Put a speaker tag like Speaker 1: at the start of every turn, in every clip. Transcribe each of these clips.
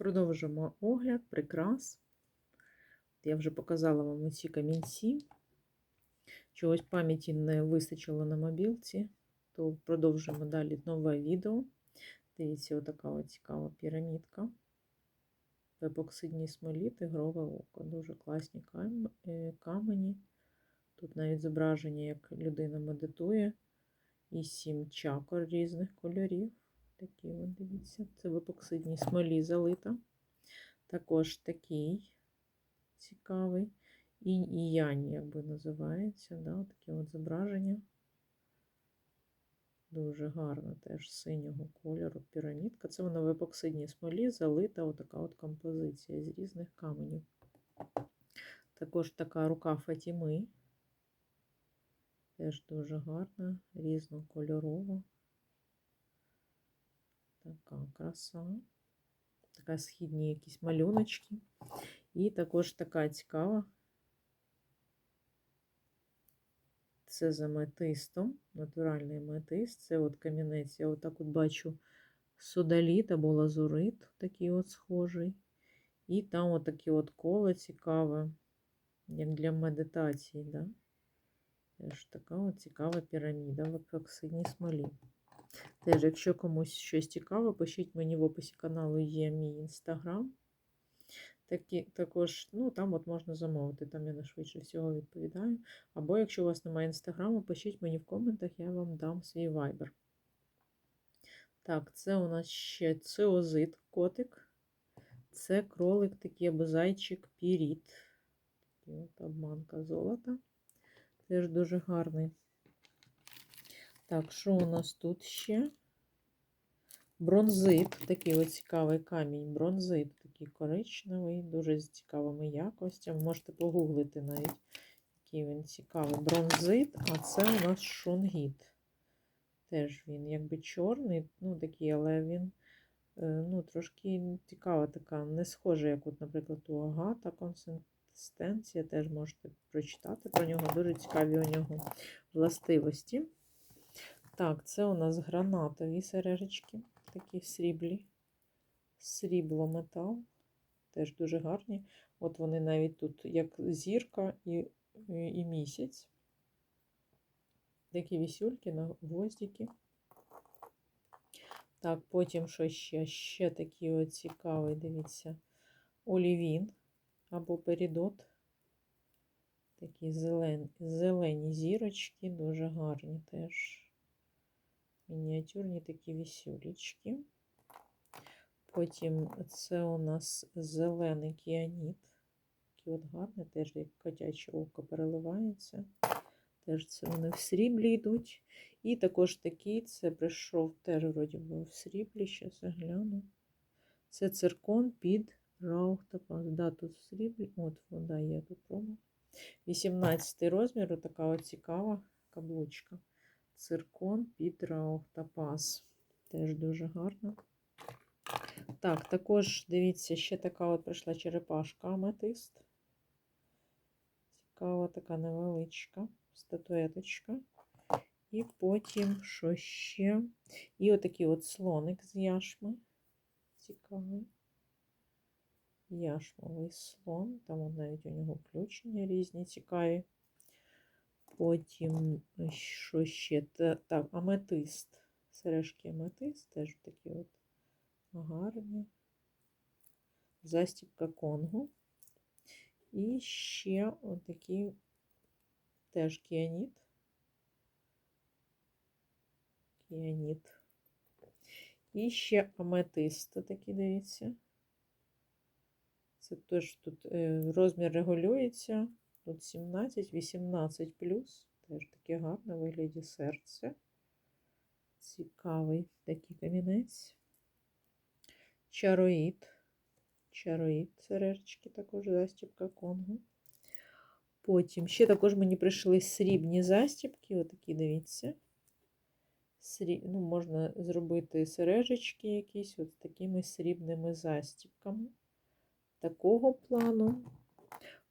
Speaker 1: Продовжимо огляд, прикрас. Я вже показала вам усі камінці. Чогось пам'яті не вистачило на мобілці, то продовжимо далі нове відео. Дивіться, отака от цікава пірамідка. В епоксидній смолі тигрове око. Дуже класні е, камені. Тут навіть зображення, як людина медитує. І сім чакор різних кольорів. Такі от, дивіться, це в епоксидній смолі залита. Також такий цікавий. Інь і янь, якби називається. Да? Таке от зображення. Дуже гарно теж синього кольору пірамідка. Це вона в епоксидній смолі залита отака от композиція з різних каменів. Також така рука Фатіми. Теж дуже гарна, різнокольорова. Така краса. Така східні якісь малюночки. І також така цікава. Це за метистом, натуральний метист. Це от камінець. Я отак от бачу содаліт або лазурит, такий от схожий. І там от таке от коло цікаве, як для медитації. Да? Теж така от цікава піраміда в епоксидній смолі. Теж, якщо комусь щось цікаве, пишіть мені в описі каналу є мій інстаграм. Такі, також, ну, там от можна замовити, там я на швидше всього відповідаю. Або якщо у вас немає інстаграму, пишіть мені в коментах, я вам дам свій вайбер. Так, це у нас ще циозит котик. Це кролик, такий або зайчик піріт. Обманка золота. Теж дуже гарний. Так, що у нас тут ще? Бронзит, такий ось цікавий камінь. Бронзит, такий коричневий, дуже з цікавими якостями. Можете погуглити навіть, який він цікавий. Бронзит, а це у нас шунгіт. Теж він якби чорний, ну такий, але він ну, трошки цікава така, не схожа, як, от, наприклад, у агата консистенція. Теж можете прочитати про нього. Дуже цікаві у нього властивості. Так, це у нас гранатові сережечки, такі сріблі. Срібло метал. Теж дуже гарні. От вони навіть тут як зірка і, і місяць. Такі вісюльки на гвоздики. Так, потім що ще? Ще такий от цікавий, дивіться, олівін або перідот. Такі зелені, зелені зірочки, дуже гарні теж. Мініатюрні такі вісюлечки. Потім це у нас зелений кіаніт. Такий от гарний, теж як котяче око переливається. Теж це вони в сріблі йдуть. І також такий, це прийшов теж, вроді би, в сріблі, зараз загляну. Це циркон під раухтопаз. Да, тут в сріблі. От вода є тут промо. 18 розмір, така цікава каблучка. Циркон під раухтопаз. Теж дуже гарно. Так, також, дивіться, ще така от прийшла черепашка аметист. Цікава така невеличка статуеточка. І потім, що ще? І отакий от слоник з яшми. Цікавий. Яшмовий слон. Там навіть у нього включення різні цікаві. Потім, що ще? Так, аметист. Сережки аметист, теж такі от гарні. Застібка конгу. І ще отакий теж кіаніт. Кіаніт. І ще аметист такий, дивіться. Це теж тут розмір регулюється. Тут 17, 18 плюс. Теж таке гарне вигляді серце. Цікавий такий камінець. Чароїд. Чароїд сережечки, також застібка конгу. Потім ще також мені прийшли срібні застібки, отакі, дивіться. Сріб... Ну, Можна зробити сережечки якісь от такими срібними застібками. Такого плану.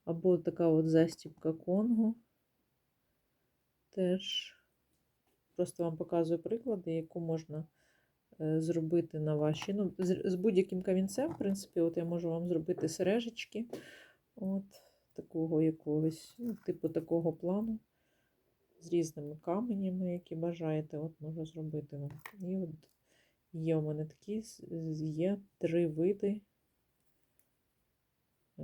Speaker 1: Або така от застібка Конго. Теж просто вам показую приклади, яку можна е, зробити на ваші. Ну, з, будь-яким камінцем, в принципі, от я можу вам зробити сережечки. От, такого якогось, ну, типу такого плану. З різними каменями, які бажаєте, от можу зробити вам. І от є у мене такі, є три види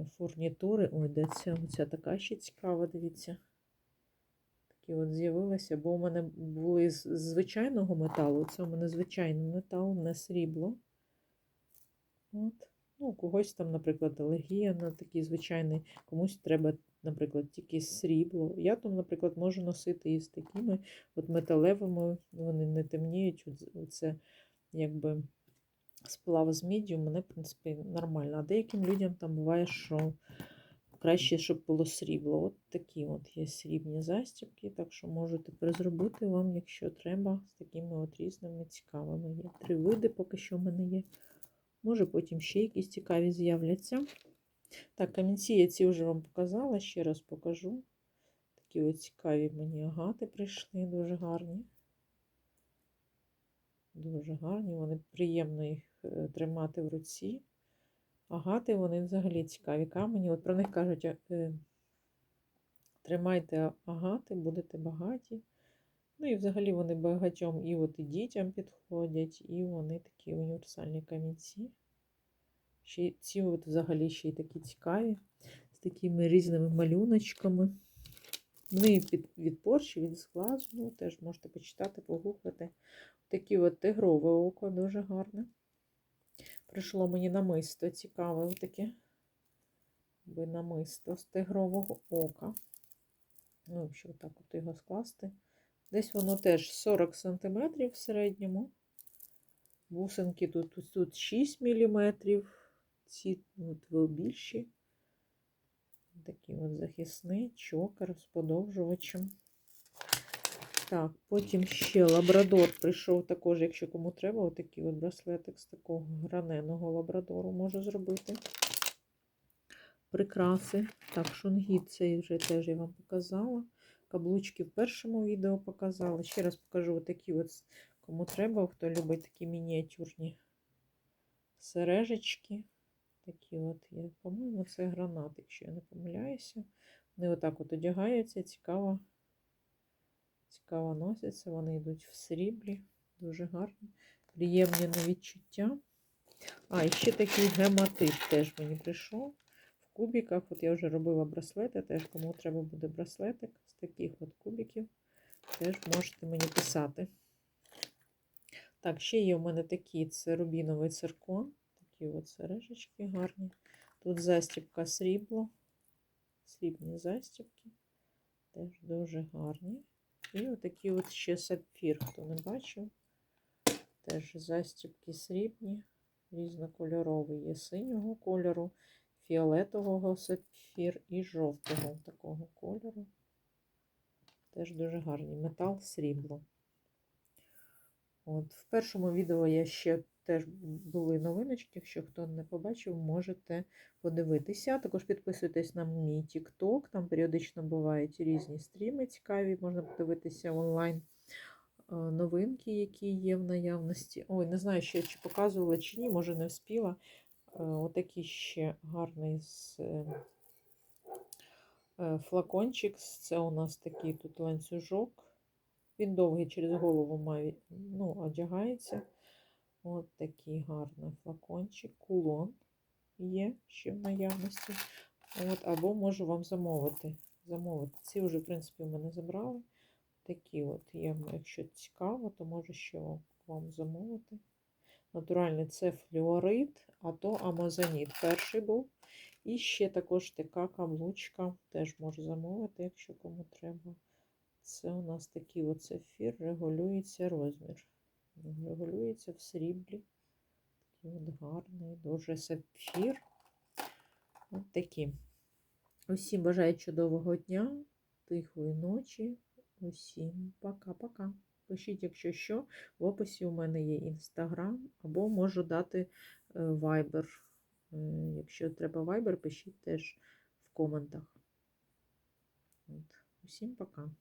Speaker 1: фурнітури. Ой, де ця, оця така ще цікава, дивіться. Такі от з'явилися, бо у мене були з звичайного металу. Це у мене звичайний метал, не срібло. От. Ну, когось там, наприклад, алергія на такий звичайний, комусь треба, наприклад, тільки срібло. Я там, наприклад, можу носити із такими от металевими, вони не темніють. Оце якби сплав з міддю, мене, в принципі, нормально. А деяким людям там буває, що краще, щоб було срібло. От такі от є срібні застібки, так що можу тепер зробити вам, якщо треба, з такими от різними цікавими. Є три види, поки що в мене є. Може, потім ще якісь цікаві з'являться. Так, камінці я ці вже вам показала, ще раз покажу. Такі от цікаві мені агати прийшли, дуже гарні. Дуже гарні, вони приємно їх е, тримати в руці. Агати, вони взагалі цікаві камені. От про них кажуть, е, е, тримайте агати, будете багаті. Ну і взагалі вони багатьом і от і дітям підходять, і вони такі універсальні камінці. Ще ці от взагалі ще й такі цікаві, з такими різними малюночками. Вони під, від порші, від зглазу, ну, теж можете почитати, погуглити. Такі от тигрове око дуже гарне. Прийшло мені намисто цікаве, таке намисто з тигрового ока. Ну, якщо так от його скласти. Десь воно теж 40 см в середньому. Бусинки тут, тут, тут 6 мм. Ці от більші. Такий от захисний чокер з подовжувачем. Так, потім ще лабрадор прийшов також, якщо кому треба, отакий от браслетик з такого граненого лабрадору можу зробити. Прикраси. Так, шунгіт цей вже теж я вам показала. Каблучки в першому відео показала. Ще раз покажу отакі от, кому треба, хто любить такі мініатюрні сережечки. Такі от є. По-моєму, це гранат, якщо я не помиляюся. Вони отак от одягаються, цікаво. Цікаво носяться, вони йдуть в сріблі, дуже гарні, приємні на відчуття. А, і ще такий гематит теж мені прийшов. В кубиках, от я вже робила браслети, теж кому треба буде браслетик з таких от кубиків, теж можете мені писати. Так, ще є у мене такі, це рубіновий циркон. Такі от сережечки гарні. Тут застібка срібло, срібні застібки, теж дуже гарні. І отакий от ще сапфір, хто не бачив. Теж застібки срібні, різнокольоровий. Є синього кольору, фіолетового сапфір і жовтого такого кольору. Теж дуже гарний метал срібло. От, В першому відео я ще теж були новиночки. Якщо хто не побачив, можете подивитися. Також підписуйтесь на мій TikTok, там періодично бувають різні стріми цікаві, можна подивитися онлайн е, новинки, які є в наявності. Ой, не знаю, ще чи показувала, чи ні, може не вспіла. Е, Отакий ще гарний з е, флакончик. Це у нас такий тут ланцюжок. Він довгий через голову має, ну, одягається. От такий гарний флакончик, кулон є ще в наявності. От, або можу вам замовити. замовити. Ці вже, в принципі, в мене забрали. Такі от є, якщо цікаво, то можу ще вам, замовити. Натуральний це флюорит, а то амазоніт перший був. І ще також така каблучка, теж можу замовити, якщо кому треба. Це у нас такий от регулюється розмір. Регулюється в сріблі. Такий от гарний, дуже сапфір. От такі. Усім бажаю чудового дня, тихої ночі. Усім пока-пока. Пишіть, якщо що, в описі у мене є інстаграм, або можу дати Viber. Якщо треба Viber, пишіть теж в коментах. От. Усім пока.